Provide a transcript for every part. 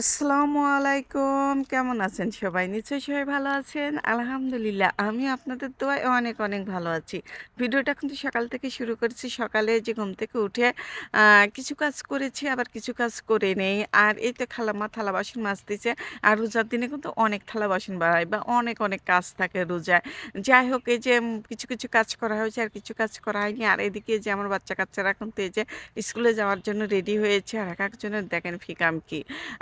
আসসালামু আলাইকুম। কেমন আছেন সবাই? নিশ্চয়ই সবাই ভালো আছেন। আলহামদুলিল্লাহ আমি আপনাদের দোয়ায় অনেক অনেক ভালো আছি। ভিডিওটা কিন্তু সকাল থেকে শুরু করেছি। সকালে যে ঘুম থেকে উঠে কিছু কাজ করেছি, আবার কিছু কাজ করে নেই। আর এই তো খালাম্মা থালা বাসন মাজতেছে। আর রোজার দিনে কিন্তু অনেক থালা বাসন বাড়ায় বা অনেক অনেক কাজ থাকে রোজায়। যাই হোক, এই যে কিছু কিছু কাজ করা হয়েছে আর কিছু কাজ করা হয়নি। আর এদিকে যে আমার বাচ্চা কাচ্চারা কিন্তু এই যে স্কুলে যাওয়ার জন্য রেডি হয়েছে। আর এক একজনের দেখেন ফিকাম কি।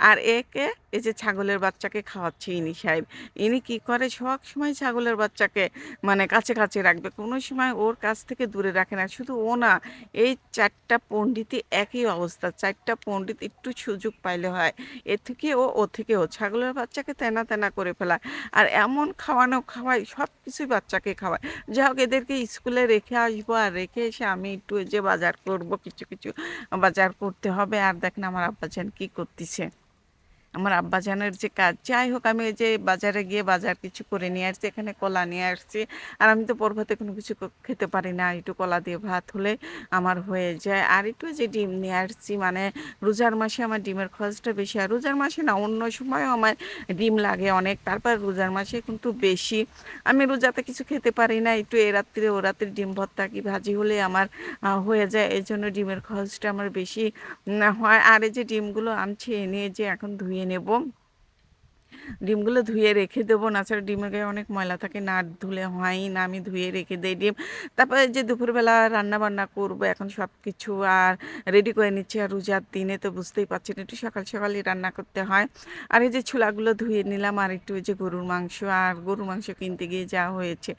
আর একে এই যে ছাগলের বাচ্চাকে খাওয়াচ্ছে ইনি সাহেব। ইনি কি করে? সব সময় ছাগলের বাচ্চাকে মানে কাছে কাছে রাখবে। কোনো সময় ওর কাছ থেকে দূরে রাখে না। শুধু ও না, এই চারটা পণ্ডিতই একই অবস্থা। চারটা পণ্ডিত একটু সুযোগ পাইলে হয়। এ থেকে ও ও থেকে ও। ছাগলের বাচ্চাকে তেনা তেনা করে ফেলায়। আর এমন খাওয়ানো খাওয়াই সব কিছুই বাচ্চাকে খাওয়ায়। যাই হোক, এদেরকে স্কুলে রেখে আসব আর রেখে এসে আমি একটু যে বাজার করব, কিছু কিছু বাজার করতে হবে। আর দেখেন আমার আব্বাজান কি করতেছে। আমার আব্বাজানের যে কাজ, যাই হোক আমি যে বাজারে গিয়ে বাজার কিছু করে নিয়ে আসছি, এখানে কলা নিয়ে আসছি। আর আমি তো পর্বতে কোনো কিছু খেতে পারি না, একটু কলা দিয়ে ভাত হলে আমার হয়ে যায়। আর একটু যে ডিম নিয়ে আসছি মানে রোজার মাসে আমার ডিমের খরচটা বেশি, আর রোজার মাসে না, অন্য সময়ও আমার ডিম লাগে অনেক। তারপর রোজার মাসে কিন্তু বেশি। আমি রোজাতে কিছু খেতে পারি না, একটু এ রাত্রে ও রাত্রে ডিম ভর্তা কি ভাজি হলে আমার হয়ে যায়। এই জন্য ডিমের খরচটা আমার বেশি হয়। আর এই যে ডিমগুলো আনছি এনে যে এখন ধুয়ে নেব। ডিমগুলো ধুয়ে রেখে দেবো। না ছাড়া ডিমের গায়ে অনেক ময়লা থাকে, না ধুলে হয়ই না আমি ধুয়ে রেখে দেই ডিম। তারপরে যে দুপুরবেলা রান্না বান্না করব, এখন সব কিছু আর রেডি করে নিচ্ছি। আর রোজার দিনে তো বুঝতেই পারছেন, একটু সকাল সকালই রান্না করতে হয়। আর এই যে ছোলাগুলো ধুয়ে নিলাম, আর একটু যে গরুর মাংস, আর গরুর মাংস কিনতে গিয়ে যা হয়েছে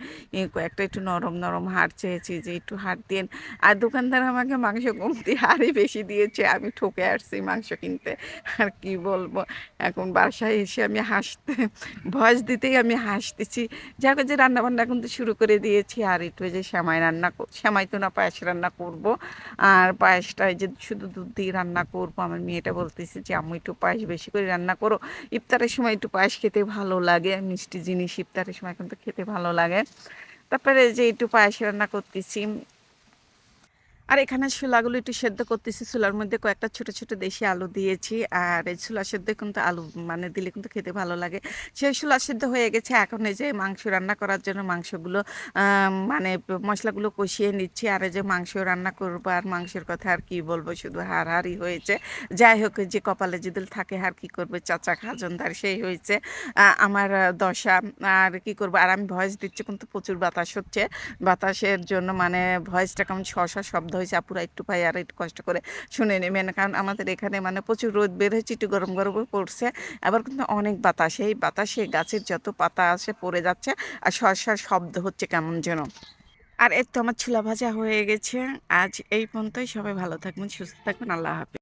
একটা একটু নরম নরম হাড় চেয়েছি যে একটু হাড় দিন আর দোকানদার আমাকে মাংস কমতি হাড়ই বেশি দিয়েছে, আমি ঠকে আসছি মাংস কিনতে। আর কি বলব, এখন বাসায় এসে আমি হাসতে, ভয়েস দিতেই আমি হাসতেছি। যে রান্না বান্না কিন্তু শুরু করে দিয়েছি, আর একটু যে শ্যামাই রান্না শ্যামাই তো না পায়েস রান্না করব। আর পায়েসটা যে শুধু দুধ দিয়ে রান্না করব, আমার মেয়েটা বলতেছে যে আমি একটু পায়েস বেশি করে রান্না করো। ইফতারের সময় একটু পায়েস খেতে ভালো লাগে, মিষ্টি জিনিস ইফতারের সময় কিন্তু খেতে ভালো লাগে। তারপরে যে একটু পায়েস রান্না করতেছি। আর এখানে ছোলাগুলো একটু সেদ্ধ করতেছি। ছোলার মধ্যে কয়েকটা ছোট ছোট দেশি আলু দিয়েছি। আর এই ছোলা সেদ্ধ কিন্তু আলু মানে দিলে কিন্তু খেতে ভালো লাগে। সেই ছোলা সেদ্ধ হয়ে গেছে। এখন এই যে মাংস রান্না করার জন্য মাংসগুলো মানে মশলাগুলো কষিয়ে নিচ্ছি। আর এই যে মাংস রান্না করব আর মাংসের কথা আর কি বলব? শুধু হাড়হাড়ি হয়েছে। যাই হোক যে কপালে যদি থাকে আর কি করবে? চাচা খাজনদার সেই হয়েছে। আমার দশা। আর কি করব? আর আমি ভয়েস দিচ্ছি কিন্তু প্রচুর বাতাস হচ্ছে। বাতাসের জন্য মানে ভয়েসটা কেমন শসা শব্দ হয়েছে। আপুরা একটু পাই আর একটু কষ্ট করে শুনে নেবেন। কারণ আমাদের এখানে মানে প্রচুর রোদ বের হয়েছে, একটু গরম গরম পড়ছে। আবার কিন্তু অনেক বাতাস, এই বাতাসে গাছের যত পাতা আসে পড়ে যাচ্ছে আর সরসার শব্দ হচ্ছে কেমন যেন। আর এর তো আমার ছোলা ভাজা হয়ে গেছে। আজ এই পর্যন্তই। সবাই ভালো থাকবেন, সুস্থ থাকবেন। আল্লাহ হাফেজ।